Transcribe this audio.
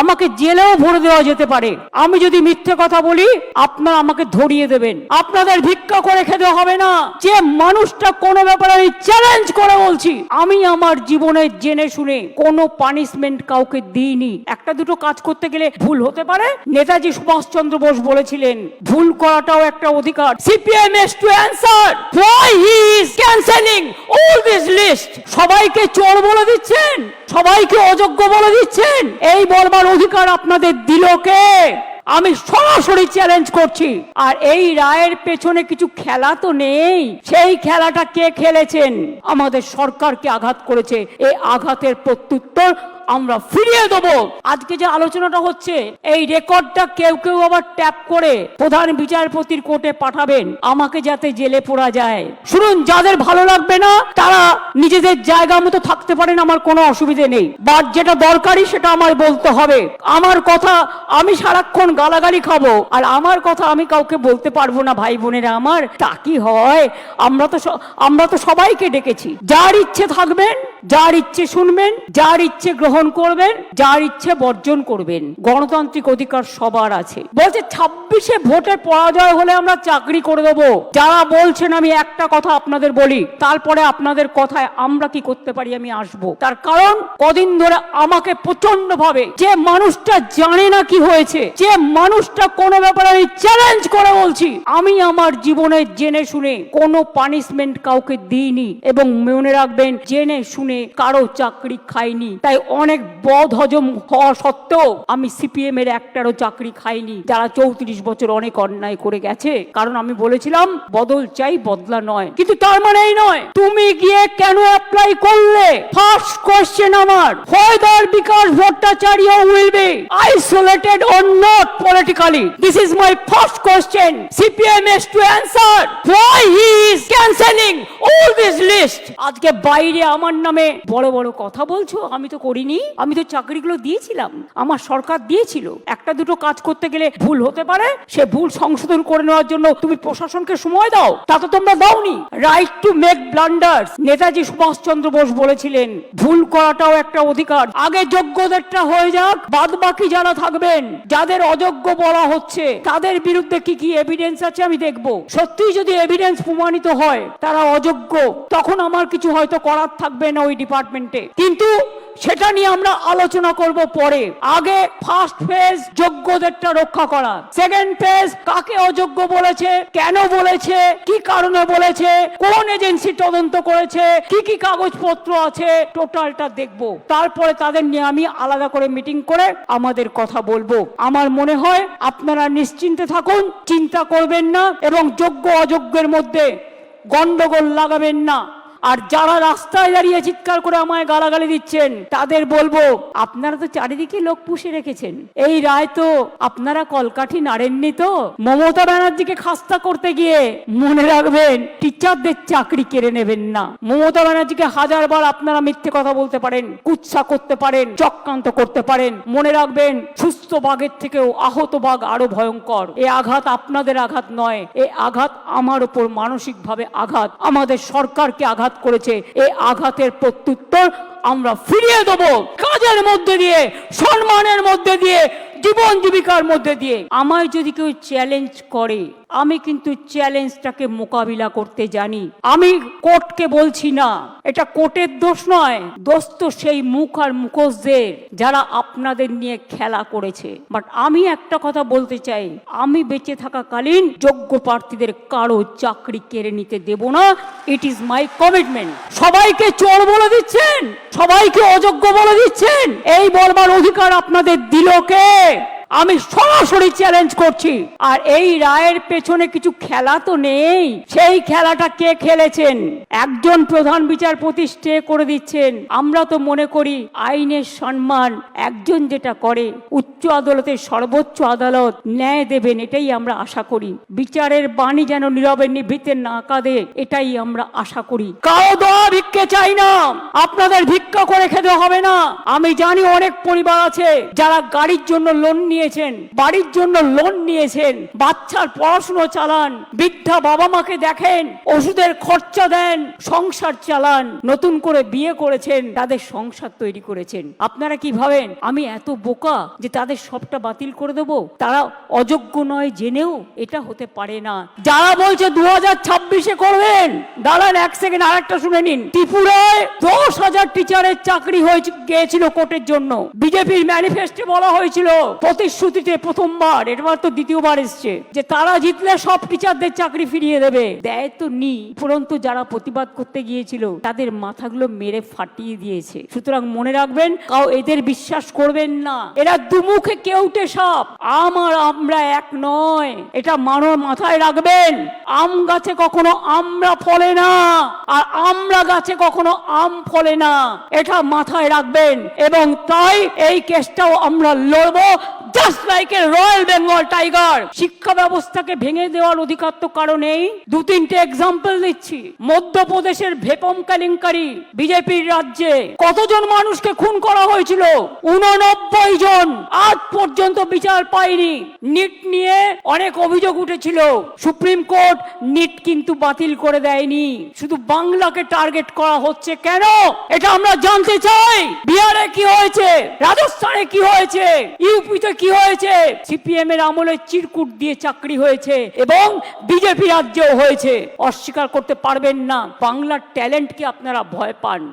আমাকে জেলেও ভরে দেওয়া যেতে পারে। আমি যদি মিথ্যে কথা বলি, আপনারা আমাকে ধরিয়ে দেবেন। আপনাদের ভিক্ষা করে খেতে হবে না। যে মানুষটা কোনো ব্যাপারে আমি চ্যালেঞ্জ করে বলছি, আমি আমার জীবনে জেনে শুনে কোনো পানিশমেন্ট কাউকে দিইনি। একটা দুটো কাজ করতে গেলে ভুল হতে পারে। নেতাজি সুভাষচন্দ্র বোস বলেছিলেন, ভুল করাটাও একটা অধিকার। CPM has to answer why he is cancelling all this list সবাইকে চোর বলে দিচ্ছেন। সবাইকে অযোগ্য বলে দিচ্ছেন। এই বলবার অধিকার আপনাদের দিল কে? আমি সরাসরি চ্যালেঞ্জ করছি। আর এই রায়ের পেছনে কিছু খেলা তো নেই। সেই খেলাটা কে খেলেছেন? আমাদের সরকারকে আঘাত করেছে। এই আঘাতের প্রত্যুত্তর আমরা ফিরিয়ে দেবো। আজকে যে আলোচনাটা হচ্ছে, এই রেকর্ডটা কেউ কেউ আবার ট্যাপ করে প্রধান বিচারপতির কোর্টে পাঠাবেন, আমাকে যাতে জেলে পড়া যায়। শুনুন, যাদের ভালো লাগবে না, তারা নিজেদের জায়গা মতো থাকতে পারেন, আমার কোনো অসুবিধে নেই। বাট যেটা দরকারি সেটা আমার বলতে হবে। আমার কথা আমি সারাক্ষণ গালাগালি খাব, আর আমার কথা আমি কাউকে বলতে পারব না, ভাই বোনেরা আমার। তা কি হয়? আমরা তো আমরা তো সবাইকে ডেকেছি। যার ইচ্ছে থাকবেন, যার ইচ্ছে শুনবেন, যার ইচ্ছে গ্রহণ করবেন, যার ইচ্ছে বর্জন করবেন। গণতান্ত্রিক অধিকার সবার আছে। বলছে, ছাব্বিশে ভোটে পরাজয় হলে আমরা চাকরি করে দেবো। যারা বলছেন, আমি একটা কথা আপনাদের বলি, তারপরে আপনাদের কথায় আমরা কি করতে পারি, আমি আসব। তার কারণ, কদিন ধরে আমাকে প্রচণ্ড ভাবে যে মানুষটা জানে না কি হয়েছে, যে মানুষটা কোনো ব্যাপারে আমি চ্যালেঞ্জ করে বলছি, আমি আমার জীবনে জেনে শুনে কোনো পানিশমেন্ট কাউকে দিইনি এবং মনে রাখবেন, জেনে শুনে কারও চাকরি খাইনি। তাই অনেক বদ হজম হওয়া সত্ত্বেও আমি সিপিএম এর একটারও চাকরি খাইনি। যারা চৌত্রিশ বছর অনেক অন্যায় করে গেছে, কারণ আমি বলেছিলাম, বদল চাই, বদলা নয়। কিন্তু তার মানে এই নয়, তুমি গিয়ে কেন অ্যাপ্লাই করলে? ফার্স্ট কোশ্চেন আমার whether Bikash Bhattacharya will be isolated or not politically this is my first question CPM has to answer why he is cancelling all this list আজকে বাইরে আমার নামে বড় বড় কথা বলছো, আমি তো করিনি। আমি তো চাকরিগুলো দিয়েছিলাম, আমার সরকার দিয়েছিল। একটা দুটো কাজ করতে গেলে ভুল হতে পারে, সে ভুল সংশোধন করে নেওয়ার জন্য তুমি প্রশাসনকে সময় দাও, তা তো তোমরা দাওনি। Right to make blunders Netaji Subhashchandra Bose বলেছিলেন, ভুল করাটাও একটা অধিকার। আগে যোগ্যদেরটা হয়ে যাক বাদ বাকি যারা থাকবেন, যাদের অযোগ্য বলা হচ্ছে, তাদের বিরুদ্ধে কি কি এভিডেন্স আছে আমি দেখব। সত্যি যদি এভিডেন্স প্রমাণিত হয়, তারা অযোগ্য, তখন আমার কিছু হয়তো করার থাকবে না ওই ডিপার্টমেন্টে কিন্তু সেটা নিয়ে আমরা আলোচনা করব পরে। আগে ফার্স্ট ফেজ যোগ্যদেরটা রক্ষা করা সেকেন্ড ফেজ কাকে অযোগ্য বলেছে, কেন বলেছে, কি কারণে বলেছে, কোন এজেন্সি তদন্ত করেছে, কি কি কাগজপত্র আছে টোটালটা দেখব। তারপরে তাদের নিয়ে আমি আলাদা করে মিটিং করে আমাদের কথা বলব। আমার মনে হয় আপনারা নিশ্চিন্তে থাকুন, চিন্তা করবেন না এবং যোগ্য অযোগ্যের মধ্যে গন্ডগোল লাগাবেন না। আর যারা রাস্তায় দাঁড়িয়ে চিৎকার করে আমায় গালাগালি দিচ্ছেন, তাদের বলব, আপনারা তো চারিদিকে লোক পুষে রেখেছেন। এই রায় তো আপনারা কলকাঠি নাড়েননি তো? মমতা ব্যানার্জিকে খাস্তা করতে গিয়ে মনে রাখবেন, টিচারদের চাকরি কেড়ে নেবেন না। মমতা ব্যানার্জিকে হাজারবার আপনারা মিথ্যে কথা বলতে পারেন, কুৎসা করতে পারেন, চক্রান্ত করতে পারেন। মনে রাখবেন, সুস্থ বাঘের থেকেও আহত বাঘ আরও ভয়ঙ্কর। এ আঘাত আপনাদের আঘাত নয়, এ আঘাত আমার উপর মানসিকভাবে আঘাত। আমাদের সরকারকে আঘাত করেছে, এই আঘাতের প্রত্যুত্তর আমরা ফিরিয়ে দেব। কাজের মধ্যে দিয়ে, সম্মানের মধ্যে দিয়ে, জীবন জীবিকার মধ্যে দিয়ে। আমায় যদি কেউ চ্যালেঞ্জ করে আমি কিন্তু চ্যালেঞ্জটাকে মোকাবিলা করতে জানি। আমি কোর্টকে বলছি না, এটা কোর্টের দোষ নয়। দোষ তো সেই মুখ আর মুখোশদের যারা আপনাদের নিয়ে খেলা করেছে। বাট আমি একটা কথা বলতে চাই, আমি বেঁচে থাকাকালীন যোগ্য প্রার্থীদের কারও চাকরি কেড়ে নিতে দেব না। ইট ইজ মাই কমিটমেন্ট সবাইকে চোর বলে দিচ্ছেন, সবাইকে অযোগ্য বলে দিচ্ছেন। এই বলবার অধিকার আপনাদের দিল কে? আমি সরাসরি চ্যালেঞ্জ করছি। আর এই রায়ের পেছনে কিছু খেলা তো নেই। সেই খেলাটা কে খেলেছেন? একজন প্রধান বিচারপতি স্টে করে দিচ্ছেন। আমরা তো মনে করি আইনের সম্মান একজন যেটা করে, উচ্চ আদালতের সর্বোচ্চ আদালত ন্যায় দেবেন, এটাই আমরা আশা করি। বিচারের বাণী যেন নীরবে নিভৃতে না কাঁদে, এটাই আমরা আশা করি। কারও দোয়া ভিক্ষে চাই না। আপনাদের ভিক্ষা করে খেতে হবে না। আমি জানি অনেক পরিবার আছে যারা গাড়ির জন্য লোন নিয়েছেন, বাড়ির জন্য লোন নিয়েছেন, বাচ্চার পড়াশুনো চালান, বৃদ্ধা বাবা মাকে দেখেন, ওষুধের খরচা দেন, সংসার চালান, নতুন করে বিয়ে করেছেন, তাদের সংসার তৈরি করেছেন। আপনারা কি ভাবেন, আমি এত বোকা যে তাদের সবটা বাতিল করে দেব? তারা অযোগ্য নয় জেনেও এটা হতে পারে না। যারা বলছে দু হাজার ছাব্বিশে করবেন, দাঁড়ান এক সেকেন্ড, আরেকটা শুনে নিন। ত্রিপুরায় দশ হাজার টিচারের চাকরি হয়েছে, গিয়েছিল কোর্টের জন্য। বিজেপির ম্যানিফেস্টে বলা হয়েছিল প্রতিশ্রুতিতে প্রথমবার এবার তো দ্বিতীয়বার এসছে, যে তারা জিতলে সব টিচারদের চাকরি ফিরিয়ে দেবে। দেয় তো নি, উপরন্তু যারা প্রতিবাদ করতে গিয়েছিল, তাদের মাথাগুলো মেরে ফাটিয়ে দিয়েছে। সুতরাং মনে রাখবেন, কাউ এদের বিশ্বাস করবেন না। এরা দুমুখে কেউটে সাপ। আমার আমরা এক নয়। এটা মানো মাথায় রাখবেন। আম গাছে কখনো আমরা ফলে না, আর আমরা গাছে কখনো আম ফলে না। এটা মাথায় রাখবেন। এবং তাই এই কেসটাও আমরা লড়বো। Just like a royal Bengal tiger. শিক্ষা ব্যবস্থাকে ভেঙে দেওয়ার অধিকার তো কারণেই দু তিনটে এক্সাম্পল দিচ্ছি। মধ্যপ্রদেশের ভেপম কেলেঙ্কারি বিজেপির রাজ্যে। কতজন মানুষকে খুন করা হয়েছিল? উননব্বই জন। আজ পর্যন্ত বিচার পায়নি নিট নিয়ে অনেক অভিযোগ উঠেছিল। সুপ্রিম কোর্ট নিট কিন্তু বাতিল করে দেয়নি। শুধু বাংলাকে টার্গেট করা হচ্ছে কেন? এটা আমরা জানতে চাই। বিহারে কি হয়েছে? রাজস্থানে কি হয়েছে? ইউপিতে কি হয়েছে? সিপিএম এর আমলে চিরকুট দিয়ে চাকরি হয়েছে এবং বিজেপি রাজ্যেও হয়েছে। অস্বীকার করতে পারবেন না। বাংলার ট্যালেন্টকে আপনারা ভয় পান।